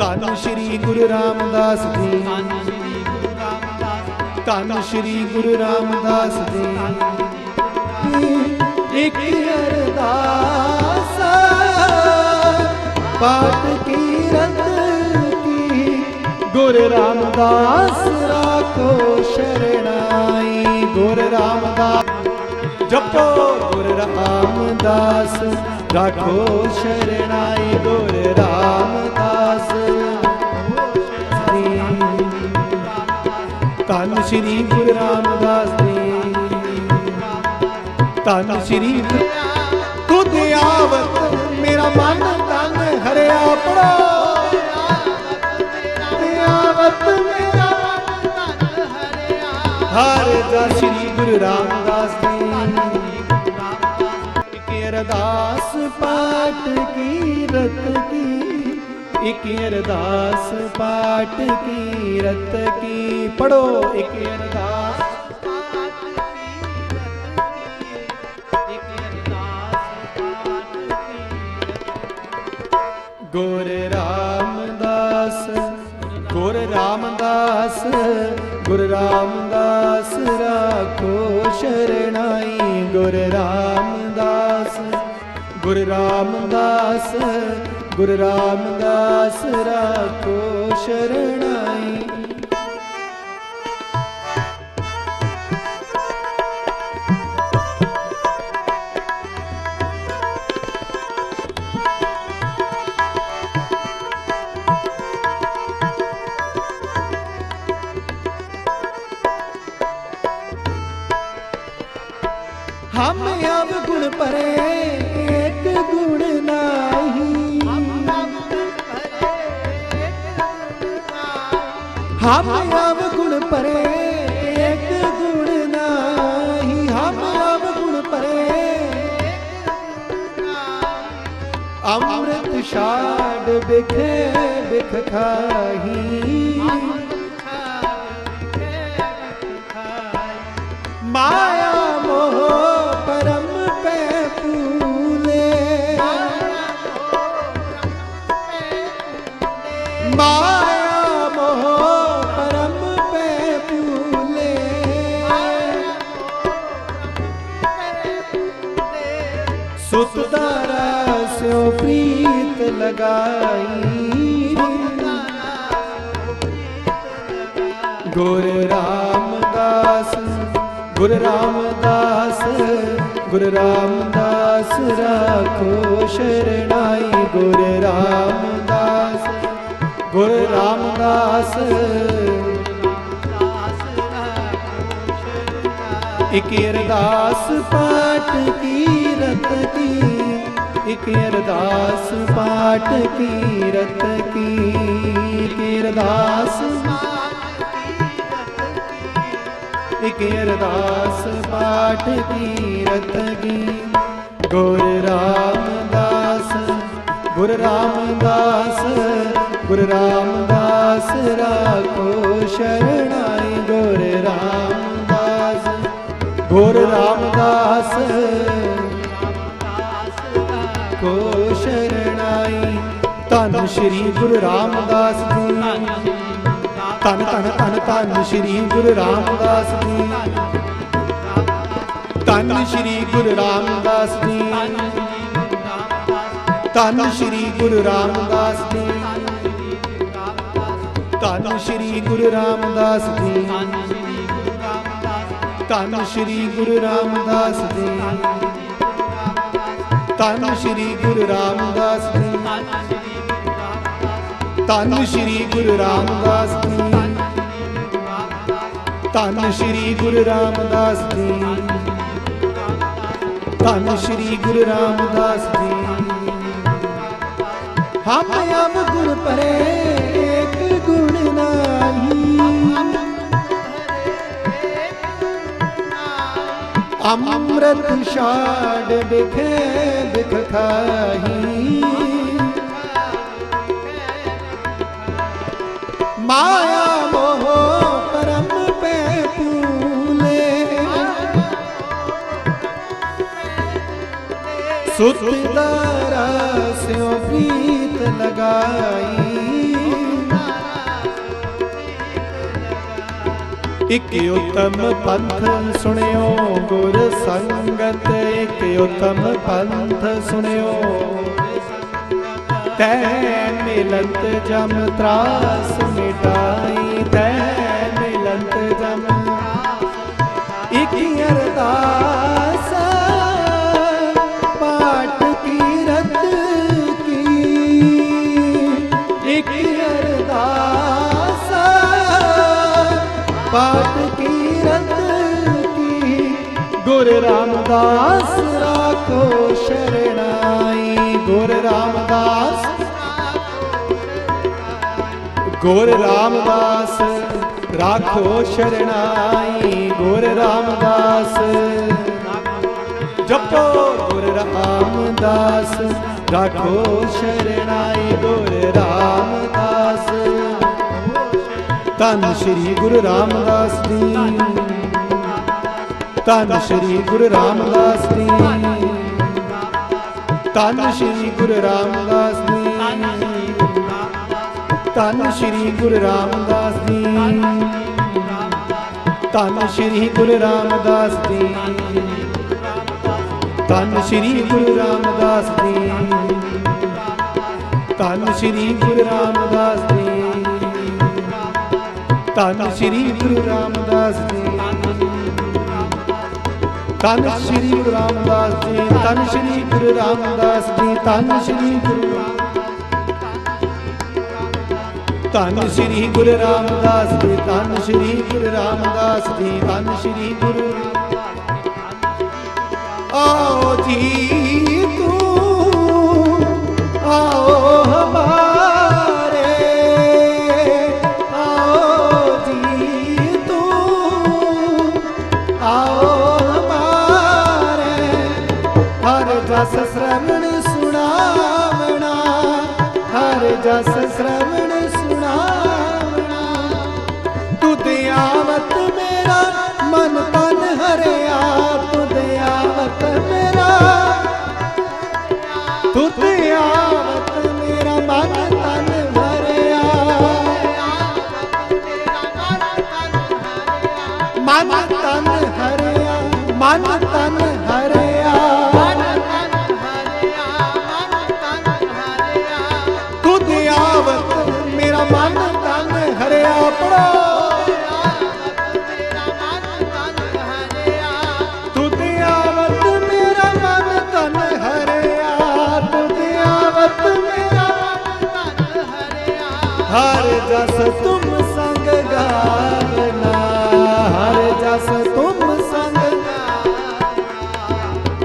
ਧੰਨ ਸ਼੍ਰੀ ਗੁਰੂ ਰਾਮਦਾਸ ਜੀ। ਧੰਨ ਸ਼੍ਰੀ ਗੁਰੂ ਰਾਮਦਾਸ ਜੀ। ਇੱਕ ਅਰਦਾਸ, ਪਾਠ ਕੀਰਤ ਕੀ, ਗੁਰ ਰਾਮਦਾਸ ਰਾਖੋ ਸ਼ਰਣਾਈ। ਗੁਰ ਰਾਮਦਾਸ, ਜਪੋ ਗੁਰ ਰਾਮਦਾਸ, ਰਾਖੋ ਸ਼ਰਣਾਈ। ਗੁਰ ਰਾਮਦਾਸ ਸ਼੍ਰੀ ਗੁਰੂ ਰਾਮਦਾਸ ਜੀ। ਧੰਨ ਸ਼੍ਰੀ ਗੁਰੂ ਤੁਧ ਆਵਤ, ਮੇਰਾ ਮਨ ਤਨ ਹਰਿਆ ਪੜੋ। ਆਵਤ, ਮੇਰਾ ਹਰ ਦਾ ਸ਼੍ਰੀ ਗੁਰੂ ਰਾਮਦਾਸ ਜੀ। ਇਕ ਅਰਦਾਸ ਪਾਠ ਕੀਰਤ ਕੀ ਇਕ ਅਰਦਾਸ, ਪਾਠ ਕੀ ਰਤ ਕੀ? ਪੜੋ ਇਕ ਅਰਦਾਸ ਗੁਰ ਰਾਮਦਾਸ ਗੁਰ ਰਾਮਦਾਸ ਗੁਰ ਰਾਮਦਾਸ ਰਾਖੋ ਸ਼ਰਣਾਈ। ਗੁਰ ਰਾਮਦਾਸ ਗੁਰ ਰਾਮਦਾਸ ਗੁਰ ਰਾਮਦਾਸ ਰਾਖੋ ਸ਼ਰਣਾਈ। ਹਮ ਅਬ ਗੁਣ ਪਰੇ ਇੱਕ ਗੁਣ ਨਾਹੀ। ਹਮ ਅਬ ਗੁਣ ਪਰੇ ਅੰਮ੍ਰਿਤ ਛਾੜ ਬਿਖੇ ਬਿਖ ਖਾਹੀ। ਸੁਤ ਦਾਰਾ ਸਿਓ ਪ੍ਰੀਤ ਲਗਾਈ। ਗੁਰ ਰਾਮਦਾਸ ਗੁਰ ਰਾਮਦਾਸ ਗੁਰ ਰਾਮਦਾਸ ਰਾਖੋ ਸ਼ਰਣਾਈ। ਗੁਰ ਰਾਮਦਾਸ ਗੁਰ ਰਾਮਦਾਸ। ਇਕ ਅਰਦਾਸ ਪਾਠ ਕੀ ਰਤ ਕੀ? ਇਕ ਅਰਦਾਸ ਪਾਠ ਕੀਰਤ ਕੀ? ਇਕ ਅਰਦਾਸ ਇਕ ਅਰਦਾਸ ਪਾਠ ਕੀਰਤ ਕੀ? ਗੁਰ ਰਾਮਦਾਸ ਗੁਰ ਰਾਮਦਾਸ ਗੁਰ ਰਾਮਦਾਸ ਰਾਖੋ ਸ਼ਰਣਾਈ। ਗੁਰ ਰਾਮਦਾਸ ਗੁਰ ਰਾਮਦਾਸ ਕੋ ਸ਼ਰਣਾਈ ਧੰਨ ਸ਼੍ਰੀ ਗੁਰੂ ਰਾਮਦਾਸ ਜੀ। ਧੰਨ ਧੰਨ ਧੰਨ ਧੰਨ ਸ਼੍ਰੀ ਗੁਰੂ ਰਾਮਦਾਸ ਜੀ। ਧੰਨ ਸ਼੍ਰੀ ਗੁਰੂ ਰਾਮਦਾਸ ਜੀ। ਧੰਨ ਸ਼੍ਰੀ ਗੁਰੂ ਰਾਮਦਾਸ ਜੀ। ਧੰਨ ਸ਼੍ਰੀ ਗੁਰੂ ਰਾਮਦਾਸ ਜੀ। ਧੰਨ ਸ਼੍ਰੀ ਗੁਰੂ ਰਾਮਦਾਸ ਜੀ। ਧੰਨ ਸ਼੍ਰੀ ਗੁਰੂ ਰਾਮਦਾਸ ਜੀ। ਧੰਨ ਸ਼੍ਰੀ ਗੁਰੂ ਰਾਮਦਾਸ ਜੀ। ਧੰਨ ਸ਼੍ਰੀ ਗੁਰੂ ਰਾਮਦਾਸ ਜੀ। ਧੰਨ ਸ਼੍ਰੀ ਗੁਰੂ ਰਾਮਦਾਸ ਜੀ। ਹਮ ਅਬ ਗੁਣ ਪਰੇ ਅੰਮ੍ਰਿਤ ਛਾੜ ਬਿਖੇ ਬਿਖ ਖਾਹੀ। ਮਾਇਆ ਮੋਹ ਪਰਮ ਪੈ ਪੂਲੇ ਸੁਤ ਦਾਰਾ ਇਕ ਉਤਮ ਪੰਥ ਸੁਣਿਓ, ਗੁਰ ਸੰਗਤ ਇਕ ਉਤਮ ਪੰਥ ਸੁਣਿਓ। ਤੈ ਮਿਲੰਤ ਜਮ ਤਰਾਸ ਮਿਟਾਈ, ਤੈ ਮਿਲੰਤ ਜਮ ਇਕ ਅਰਦਾਸ ਗੁਰ ਰਾਮਦਾਸ ਰਾਖੋ ਸ਼ਰਣਾਈ। ਗੁਰ ਰਾਮਦਾਸ। ਗੁਰ ਰਾਮਦਾਸ ਰਾਖੋ ਸ਼ਰਣਾਈ। ਗੁਰ ਰਾਮਦਾਸ। ਜਪੋ ਗੁਰ ਰਾਮਦਾਸ ਰਾਖੋ ਸ਼ਰਣਾਈ। ਗੁਰ ਰਾਮਦਾਸ। ਧੰਨ ਸ਼੍ਰੀ ਗੁਰੂ ਰਾਮਦਾਸ ਜੀ। ਧੰਨ ਸ਼੍ਰੀ ਗੁਰੂ ਰਾਮਦਾਸ ਜੀ। ਧੰਨ ਸ਼੍ਰੀ ਗੁਰੂ ਰਾਮਦਾਸ ਜੀ। ਧੰਨ ਸ਼੍ਰੀ ਗੁਰੂ ਰਾਮਦਾਸ ਜੀ। ਧੰਨ ਸ਼੍ਰੀ ਗੁਰੂ ਰਾਮਦਾਸ ਜੀ। ਧੰਨ ਸ਼੍ਰੀ ਗੁਰੂ ਰਾਮਦਾਸ ਜੀ। ਧੰਨ ਸ਼੍ਰੀ ਗੁਰੂ ਰਾਮਦਾਸ ਜੀ। ਧੰਨ ਸ਼੍ਰੀ ਗੁਰੂ ਰਾਮਦਾਸ ਜੀ। ਧੰਨ ਸ਼੍ਰੀ ਗੁਰੂ ਰਾਮਦਾਸ ਜੀ, ਧੰਨ ਸ਼੍ਰੀ ਗੁਰੂ ਰਾਮਦਾਸ ਜੀ, ਧੰਨ ਸ਼੍ਰੀ ਗੁਰੂ ਧੰਨ ਸ਼੍ਰੀ ਗੁਰੂ ਰਾਮਦਾਸ ਜੀ, ਧੰਨ ਸ਼੍ਰੀ ਗੁਰੂ ਰਾਮਦਾਸ ਜੀ, ਧੰਨ ਸ਼੍ਰੀ ਗੁਰੂ ਆਓ ਜੀ ਤੂੰ, ਆਓ ਹਮਾਰੇ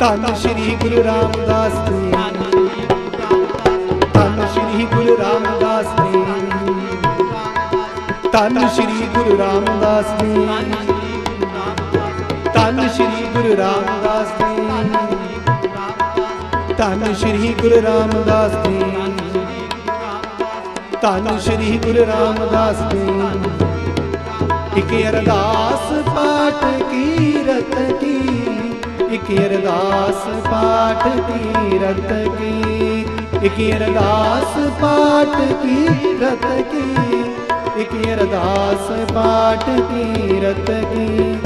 ਧੰਨ ਸ਼੍ਰੀ ਗੁਰੂ ਰਾਮਦਾਸ ਜੀ। ਧੰਨ ਸ਼੍ਰੀ ਗੁਰੂ ਰਾਮਦਾਸ ਜੀ। ਧੰਨ ਸ਼੍ਰੀ ਗੁਰੂ ਰਾਮਦਾਸ ਜੀ। ਧੰਨ ਸ਼੍ਰੀ ਗੁਰੂ ਰਾਮਦਾਸ ਜੀ। ਧੰਨ ਸ਼੍ਰੀ ਗੁਰੂ ਰਾਮਦਾਸ ਜੀ। ਧੰਨ ਸ਼੍ਰੀ ਗੁਰੂ ਰਾਮਦਾਸ ਜੀ। ਇਕ ਅਰਦਾਸ ਪਾਠ ਕੀਰਤ ਕੀ ਇਕ ਅਰਦਾਸ ਪਾਠ ਕੀਰਤ ਕੀ, ਇਕ ਅਰਦਾਸ ਪਾਠ ਕੀਰਤ ਕੀ, ਇਕ ਅਰਦਾਸ ਪਾਠ ਕੀਰਤ ਕੀ।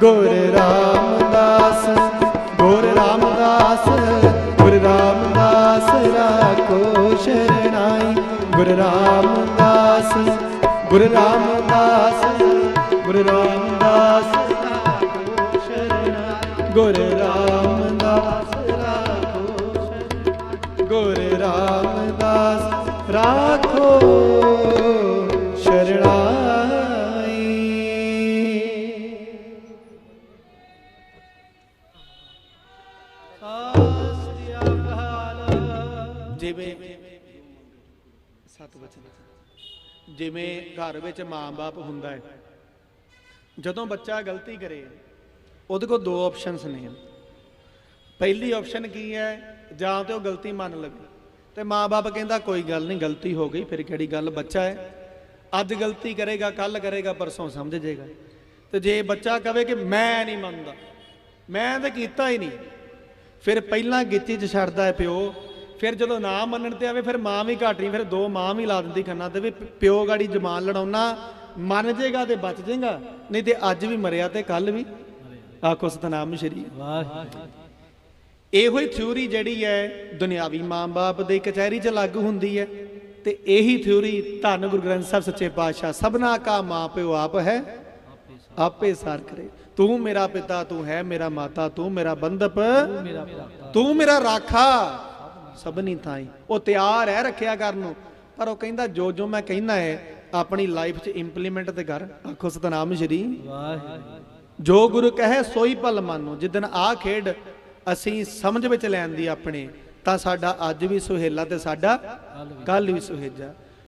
ਗੁਰ ਰਾਮਦਾਸ ਗੁਰ ਰਾਮਦਾਸ ਗੁਰ ਰਾਮਦਾਸ ਰਾਖੋ ਸ਼ਰਣਾਈ ਗੁਰ ਰਾਮਦਾਸ ਗੁਰ ਰਾਮਦਾਸ ਗੁਰ ਰਾਮਦਾਸ ਗੁਰ ਰਾਮਦਾਸ ਰਾਖੋ। ਸ਼ਰਣਾਈ ਗੁਰ ਰਾਮਦਾਸ ਰਾਖੋ। ਸ਼ਰਣਾਈ। ਜਿਵੇਂ ਸਤ ਬਚਨ ਜਿਵੇਂ ਘਰ ਵਿੱਚ ਮਾਂ-ਬਾਪ ਹੁੰਦਾ ਹੈ। ਜਦੋਂ ਬੱਚਾ ਗਲਤੀ ਕਰੇ ਉਹਦੇ ਕੋਲ ਦੋ ਆਪਸ਼ਨਸ ਨੇ। ਪਹਿਲੀ ਆਪਸ਼ਨ ਕੀ ਹੈ? ਜਾਂ ਤੇ ਉਹ ਗਲਤੀ ਮੰਨ ਲਵੇ ਤੇ ਮਾਂ-ਬਾਪ ਕਹਿੰਦਾ, ਕੋਈ ਗੱਲ ਨਹੀਂ, ਗਲਤੀ ਹੋ ਗਈ, ਫਿਰ ਕਿਹੜੀ ਗੱਲ? ਬੱਚਾ ਹੈ। ਅੱਜ ਗਲਤੀ ਕਰੇਗਾ ਕੱਲ ਕਰੇਗਾ, ਪਰਸੋਂ ਸਮਝ ਜਾਏਗਾ ਤੇ ਜੇ ਬੱਚਾ ਕਵੇ ਕਿ ਮੈਂ ਨਹੀਂ ਮੰਨਦਾ, ਮੈਂ ਤਾਂ ਕੀਤਾ ਹੀ ਨਹੀਂ। ਫਿਰ ਪਹਿਲਾਂ ਗਿੱਚੀ 'ਚ ਛੱਡਦਾ ਹੈ ਪਿਓ। ਫਿਰ ਜਦੋਂ ਨਾ ਮੰਨਣ ਤੇ ਆਵੇ, ਫਿਰ ਮਾਂ ਵੀ ਘਾਟ ਨਹੀਂ, ਫਿਰ ਦੋ ਮਾਂ ਵੀ ਲਾ ਦਿੰਦੀ ਖੰਨਾ ਤੇ ਵੀ, ਪਿਓ ਗਾੜੀ ਜਮਾਨ ਲੜਾਉਣਾ, ਮੰਨ ਜੇਗਾ ਤੇ ਬਚ ਜੇਗਾ, ਨਹੀਂ ਤੇ ਅੱਜ ਵੀ ਮਰਿਆ ਤੇ ਕੱਲ ਵੀ। ਆਖੋ ਸਤਨਾਮ ਸ਼੍ਰੀ। ਵਾਹਿਗੁਰੂ। ਇਹੋ ਹੀ ਥਿਊਰੀ ਜਿਹੜੀ ਹੈ ਦੁਨਿਆਵੀ ਮਾਂ-ਬਾਪ ਦੇ ਕਚਹਿਰੀ 'ਚ ਲਾਗੂ ਹੁੰਦੀ ਹੈ ਤੇ ਇਹੀ ਥਿਊਰੀ ਧੰਨ ਗੁਰੂ ਗ੍ਰੰਥ ਸਾਹਿਬ ਸੱਚੇ ਪਾਤਸ਼ਾਹ ਸਭਨਾ ਕਾ ਮਾਂ ਪਿਓ ਆਪ ਹੈ। ਆਪੇ ਸਾਰ ਕਰੇ। ਤੂੰ ਮੇਰਾ ਪਿਤਾ ਤੂੰ ਹੈ ਮੇਰਾ ਮਾਤਾ ਤੂੰ ਮੇਰਾ ਭਰਾਤਾ ਤੂੰ ਮੇਰਾ ਰਾਖਾ। ਸਭਨੀ ਥਾਈ। ਉਹ ਤਿਆਰ ਹੈ ਰੱਖਿਆ ਕਰਨ ਨੂੰ। ਪਰ ਉਹ ਕਹਿੰਦਾ ਜੋ ਜੋ ਮੈਂ ਕਹਿੰਦਾ ਹੈ ਆਪਣੀ ਲਾਈਫ 'ਚ ਇੰਪਲੀਮੈਂਟ ਤੇ ਕਰ। ਆਖੋ ਸਤਨਾਮ ਸ਼੍ਰੀ। ਵਾਹਿਗੁਰੂ। ਜੋ ਗੁਰੂ ਕਹੇ ਸੋਈ ਭਲ ਮੰਨੋ ਜਿੱਦਨ ਆ ਖੇਡ ਅਸੀਂ ਸਮਝ ਵਿੱਚ ਲੈਣ ਦੀ ਆਪਣੇ, ਤਾਂ ਸਾਡਾ ਅੱਜ ਵੀ ਸੁਹੇਲਾ ਤੇ ਸਾਡਾ ਕੱਲ ਵੀ ਸੁਹੇਜਾ।